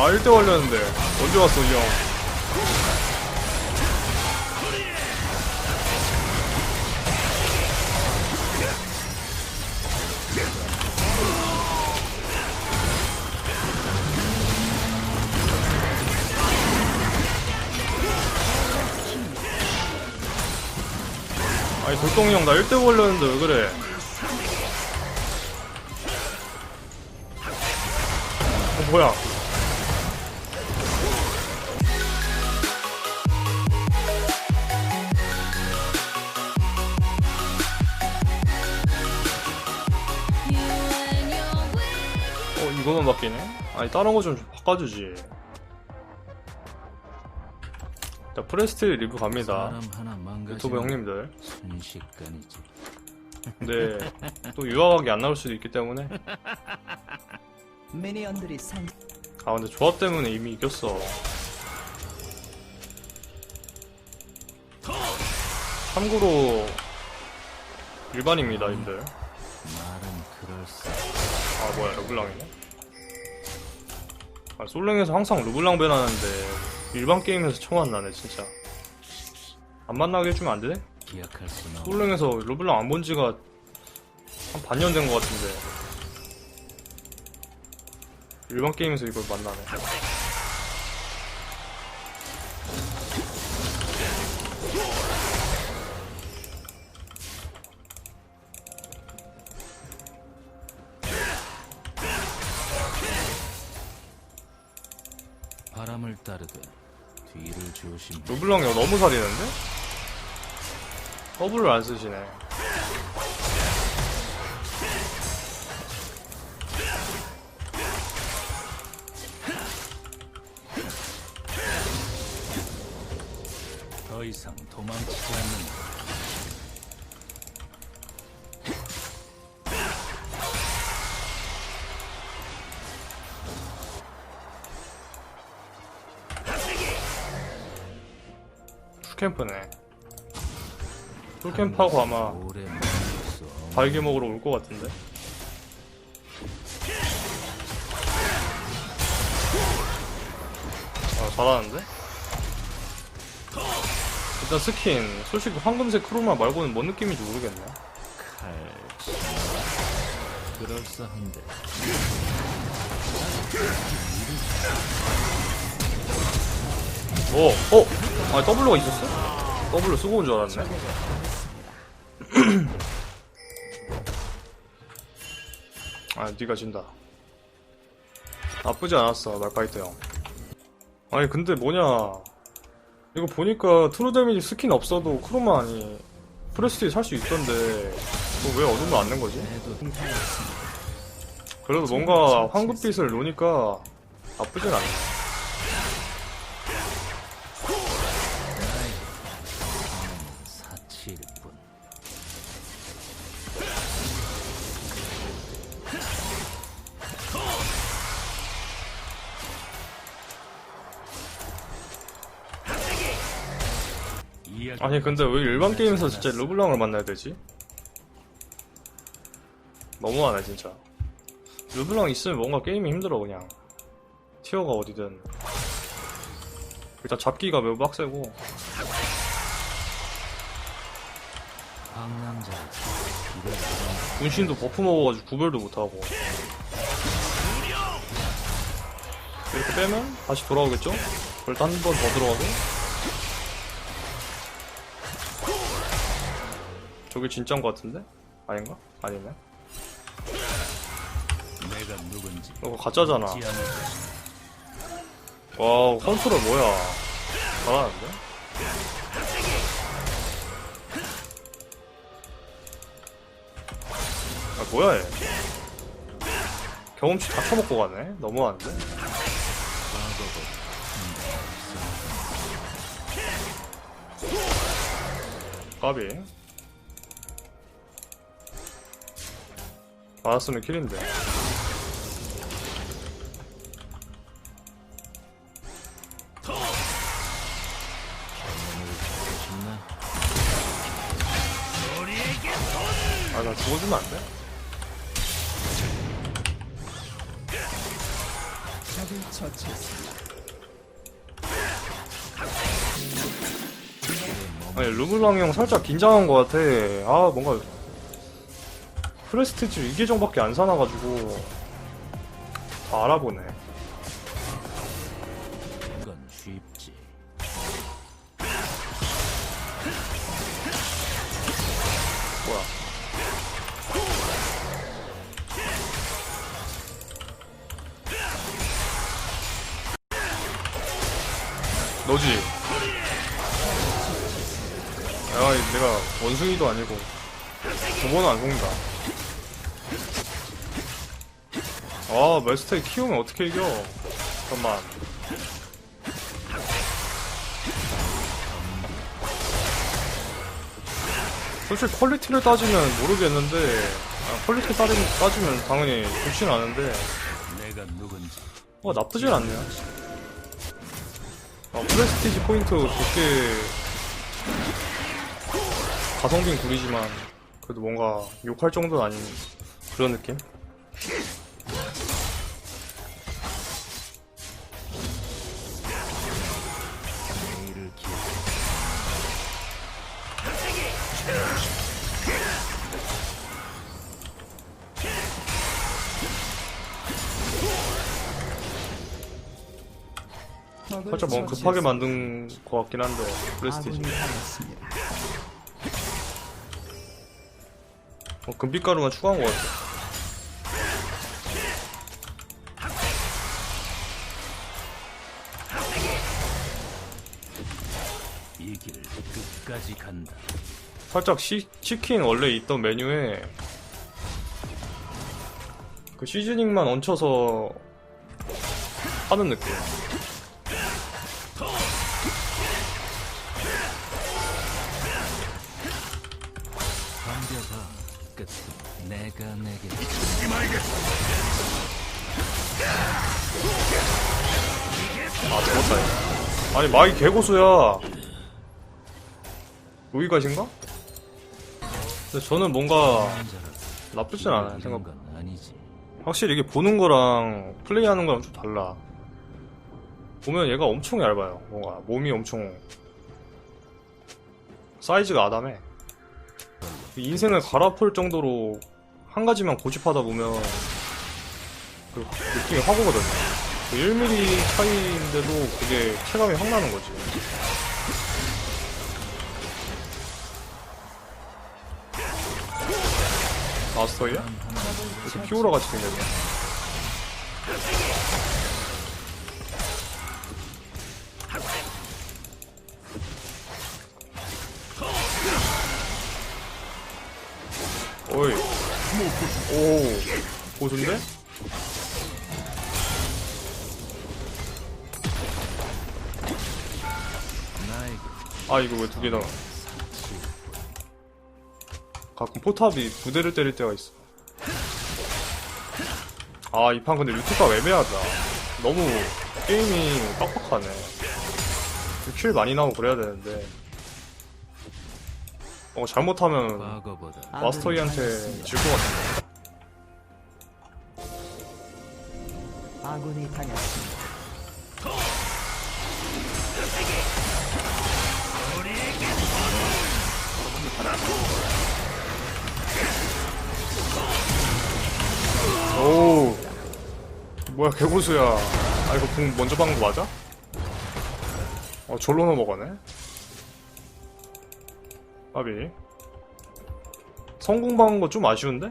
아 1대 걸렸는데 언제 왔어 이 형? 아니 돌덩이 형 나 1대 걸렸는데 왜 그래? 어 뭐야? 어 이거만 바뀌네? 아니 다른 거 좀 바꿔주지 자 프레스트 리뷰 갑니다 유튜브 형님들 순식간이지. 근데 또 유화각이 안 나올 수도 있기 때문에 미니언들이 상아 근데 조합 때문에 이미 이겼어 참고로 일반입니다 님들. 아 뭐야 르블랑이네 아 솔랭에서 항상 르블랑 배나는데 일반 게임에서 처음 만나네 진짜. 안 만나게 해주면 안 되네? 솔랭에서 르블랑 안 본 지가 한 반년 된 것 같은데. 일반 게임에서 이걸 만나네 조심. 르블랑이 너무 살이는데? 더블을 안 쓰시네 더 이상 도망치지 않는다. 풀캠프네 풀캠프하고 아마 발기 먹으러 올 것 같은데 아 잘하는데? 일단 스킨 솔직히 황금색 크로마 말고는 뭔 느낌인지 모르겠네 칼. 그럴싸한데. 오! 어? 아 W가 있었어? W 쓰고 온 줄 알았네 아 니가 진다 나쁘지 않았어 말파이트 형 아니 근데 뭐냐 이거 보니까 트루 데미지 스킨 없어도 크로마 아니 프레스티 살 수 있던데 왜 어둠을 안낸 거지? 그래도 뭔가 황금빛을 놓으니까 나쁘진 않네 아니 근데 왜 일반 게임에서 진짜 르블랑을 만나야 되지? 너무하네 진짜. 르블랑 있으면 뭔가 게임이 힘들어 그냥. 티어가 어디든. 일단 잡기가 매우 빡세고. 분신도 버프 먹어가지고 구별도 못하고. 이렇게 빼면 다시 돌아오겠죠? 그걸 또한번 더 들어가고 저게 진짜인 것 같은데? 아닌가? 아니네 내가 누군지 이거 가짜잖아. 와우 컨트롤 뭐야 잘하는데? 아 뭐야 얘 경험치 다 쳐먹고 가네 너무한데? 까비 맞았으면 킬인데? 아 나 죽어주면 안 돼? 적을 처치했습니다. 아니 르블랑 형 살짝 긴장한 것 같아 아 뭔가 프레스티지 이 계정밖에 안 사놔가지고 다 알아보네 이건 쉽지. 뭐야 너지? 야, 이 내가 원숭이도 아니고 두 번은 안 속는다. 아, 메스테이 키우면 어떻게 이겨? 잠깐만. 솔직히 퀄리티를 따지면 모르겠는데, 아, 퀄리티 따지, 따지면 당연히 좋진 않은데, 어, 나쁘진 않네요. 어, 프레스티지 포인트 좋게 가성비는 구리지만 그래도 뭔가 욕할 정도는 아닌 그런 느낌? 살짝 뭔가 급하게 만든 것 같긴 한데 프레스티지 아군이 당했습니다. 어, 금빛 가루만 추가한 것 같아 이 길을 끝까지 간다. 살짝 시, 치킨 원래 있던 메뉴에 그 시즈닝만 얹혀서 하는 느낌 아 죽었다. 아니 마이 개고수야 로이가신가? 근데 저는 뭔가 나쁘진 않아요 이런 생각 건 아니지. 확실히 이게 보는 거랑 플레이하는 거랑 좀 달라 보면 얘가 엄청 얇아요 뭔가 몸이 엄청 사이즈가 아담해 인생을 갈아엎을 정도로 한 가지만 고집하다 보면 그 느낌이 확 오거든요. 그 1mm 차이인데도 그게 체감이 확 나는 거지. 마스터이야? 이렇게 피오라 같이 생겼네 고수인데? 아 이거 왜 두 개나 가끔 포탑이 두 대를 때릴 때가 있어 아 이 판 근데 유튜브가 애매하다 너무 게임이 빡빡하네 킬 많이 나오고 그래야 되는데 어 잘못하면 마스터이한테. 질 것 같은데 아군이 당했습니다. 오 뭐야 개고수야 아 이거 궁 먼저 박은 거 맞아? 어 절로 넘어가네 아비 성공 박은 거 좀 아쉬운데?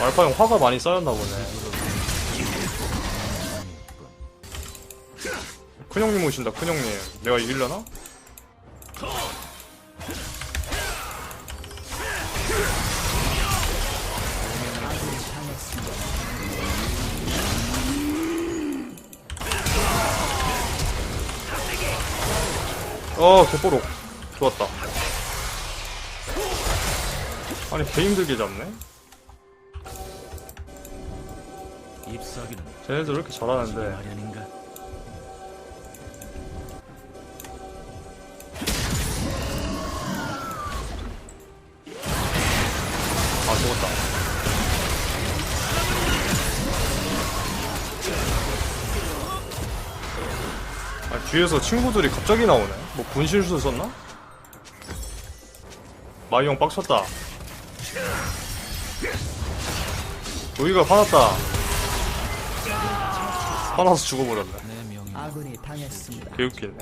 알파 형 화가 많이 쌓였나 보네 큰형님 오신다 큰형님. 내가 이길려나? 어 개뽀록 좋았다. 아니 개 힘들게 잡네? 쟤네들 왜 이렇게 잘하는데 뒤에서 친구들이 갑자기 나오네. 뭐 분실수 썼나? 마이 형 빡쳤다. 조이가 화났다. 화나서 죽어버렸네. 아군이 당했습니다. 개웃기네.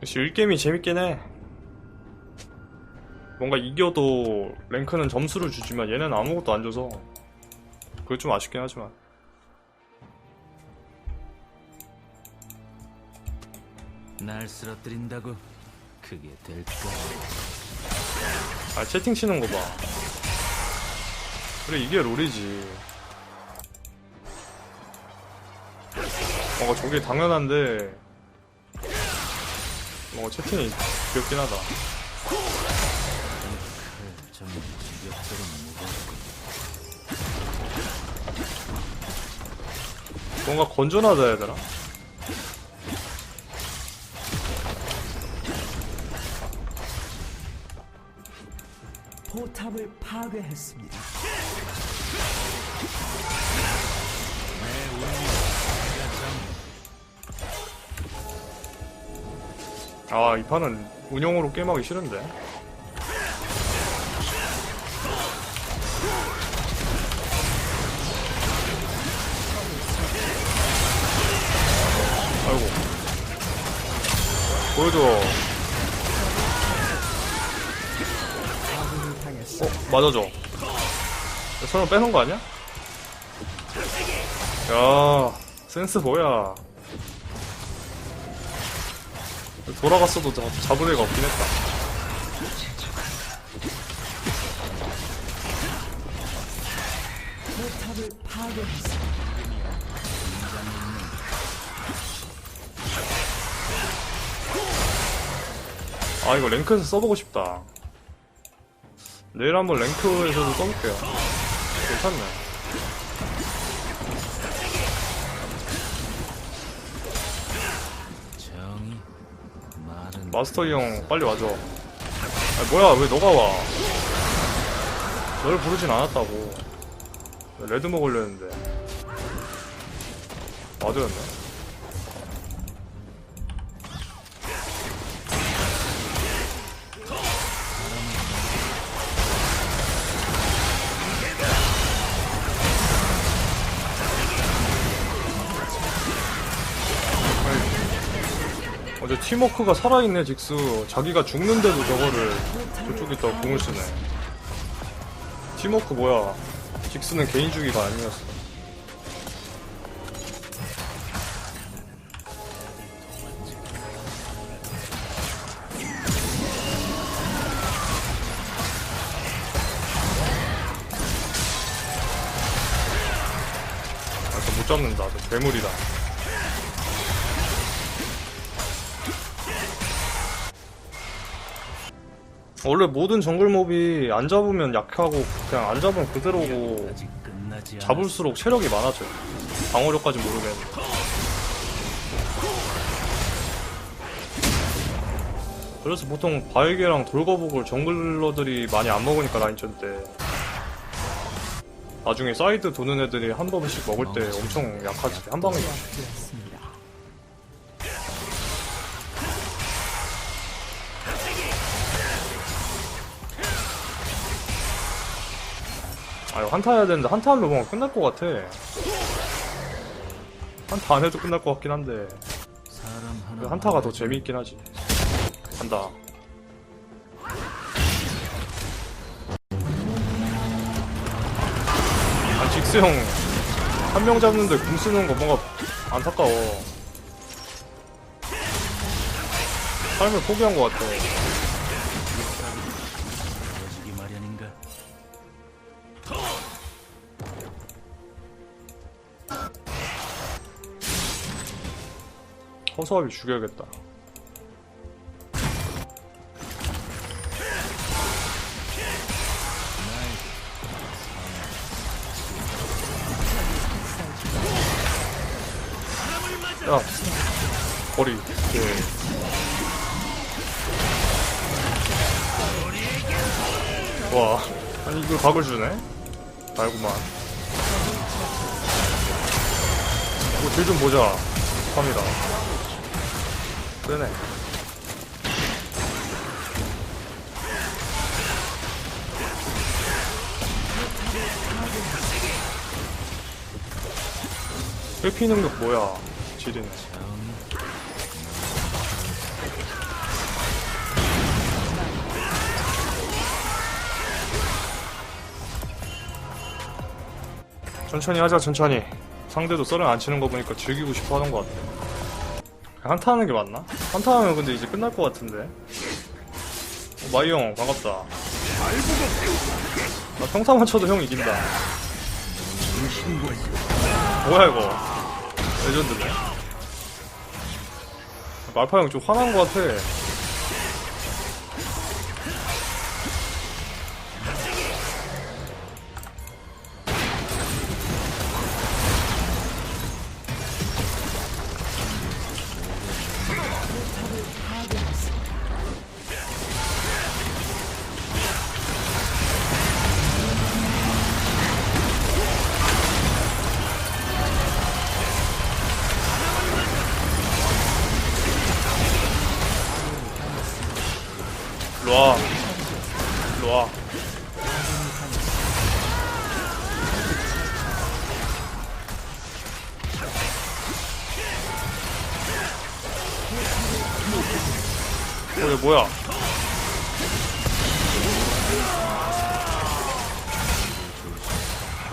역시 1게임이 재밌긴 해. 뭔가 이겨도 랭크는 점수를 주지만 얘는 아무것도 안 줘서 그게 좀 아쉽긴 하지만 날 쓰러뜨린다고 그게 될까? 아 채팅 치는 거 봐. 그래 이게 롤이지. 뭔가 저게 당연한데 뭔가 채팅이 귀엽긴 하다. 뭔가 건전하다 되 파괴했습니다. 아, 이 판은 운영으로 게임하기 싫은데. 아이고. 보여줘. 맞아줘. 설마 빼놓은 거 아니야? 야, 센스 뭐야. 돌아갔어도 잡, 잡을 애가 없긴 했다. 아, 이거 랭크에서 써보고 싶다. 내일 한번 랭크에서도 써볼게요. 괜찮네. 마스터 형, 빨리 와줘. 아, 뭐야, 왜 너가 와? 널 부르진 않았다고. 레드 먹으려 했는데. 와드였네. 어제 팀워크가 살아있네 직스 자기가 죽는데도 저거를 저쪽에다 공을 쓰네. 팀워크 뭐야? 직스는 개인주의가 아니었어. 아, 저못 잡는다. 저 괴물이다 원래 모든 정글몹이 안 잡으면 약하고 그냥 안 잡으면 그대로고. 잡을수록 체력이 많아져요. 방어력까지 모르겠는데 그래서 보통 바에게랑 돌거북을 정글러들이 많이 안 먹으니까 라인전 때. 나중에 사이드 도는 애들이 한 번씩 먹을 때 엄청 약하지. 한 방에 아 이거 한타 해야 되는데 한타 하면 뭔가 끝날 것 같아. 한타 안 해도 끝날 것 같긴 한데. 그 한타가 더 재미있긴 하지. 간다. 아 직스 형. 한 명 잡는데 궁 쓰는 거 뭔가 안타까워. 삶을 포기한 것 같아 허수아비 죽여야겠다 야 거리 예. 와 아니 이걸 각을 주네 알구만 이거 딜좀 보자 고집합니다. 뜨네. 회피 능력 뭐야? 지리네. 천천히 하자 천천히 상대도 썰을 안 치는 거 보니까 즐기고 싶어 하는 것 같아 한타 하는 게 맞나? 한타 하면 근데 이제 끝날 것 같은데. 어, 마이 형 반갑다. 나 평타만 쳐도 형 이긴다. 뭐야 이거? 레전드네. 말파 형 좀 화난 것 같아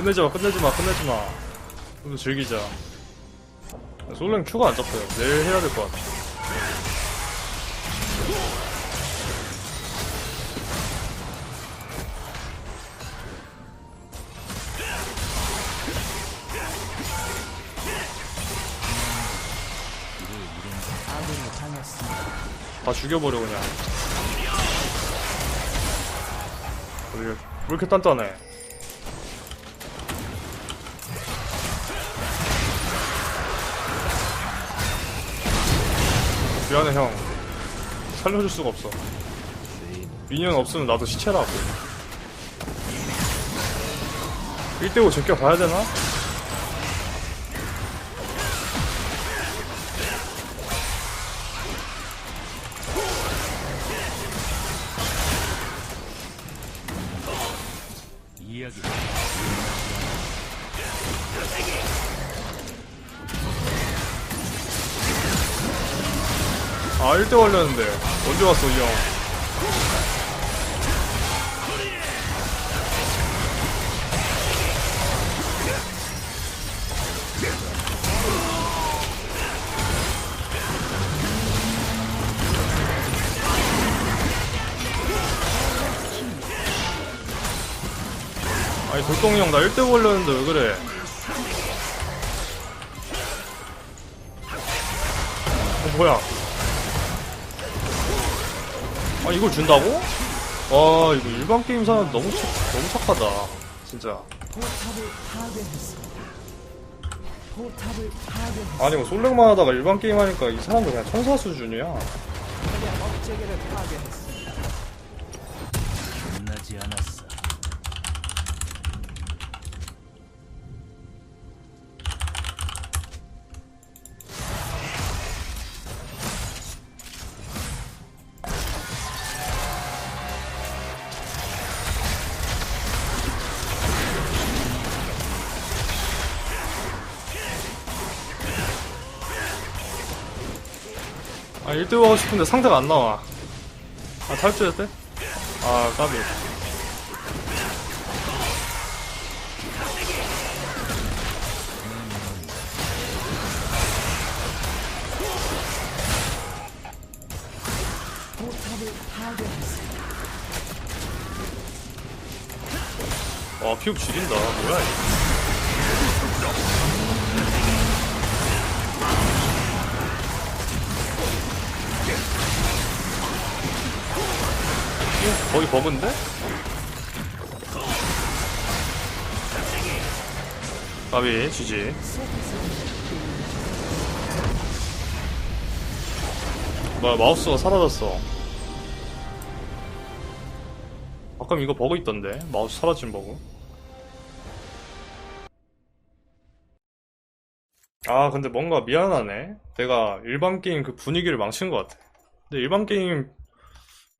끝내지 마, 끝내지 마, 끝내지 마. 좀 더 즐기자. 솔랭 큐가 안 잡혀요. 내일 해야 될 것 같아. 다 죽여버려 그냥 왜, 이렇게- 왜 이렇게 단단해 미안해 형. 살려줄 수가 없어. 미니언 없으면 나도 시체라고. 1대5 제껴 봐야 되나? 걸렸는데 언제 왔어 이 형? 아니 돌덩이 형 나 1대 걸렸는데 왜 그래? 어 뭐야? 아 이걸 준다고? 와 이거 일반 게임 사람 너무 착 너무 착하다 진짜. 아니 뭐 솔랭만 하다가 일반 게임 하니까 이 사람들 그냥 천사 수준이야. 끝나지 않았어. 아 1대5 하고 싶은데 상대가 안 나와 아 탈출했대? 아 까비. 와 피육 지린다 뭐야 이거 거의 버그인데? 까비 지지 뭐야 마우스가 사라졌어 아까 이거 버그 있던데 마우스 사라진 버그 아, 근데 뭔가 미안하네. 내가 일반 게임 그 분위기를 망친 것 같아. 근데 일반 게임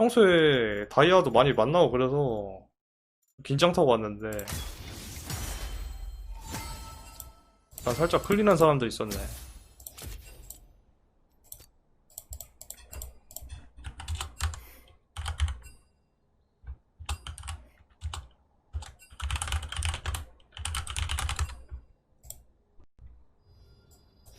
평소에 다이아도 많이 만나고 그래서 긴장 타고 왔는데 난 살짝 클린한 사람도 있었네.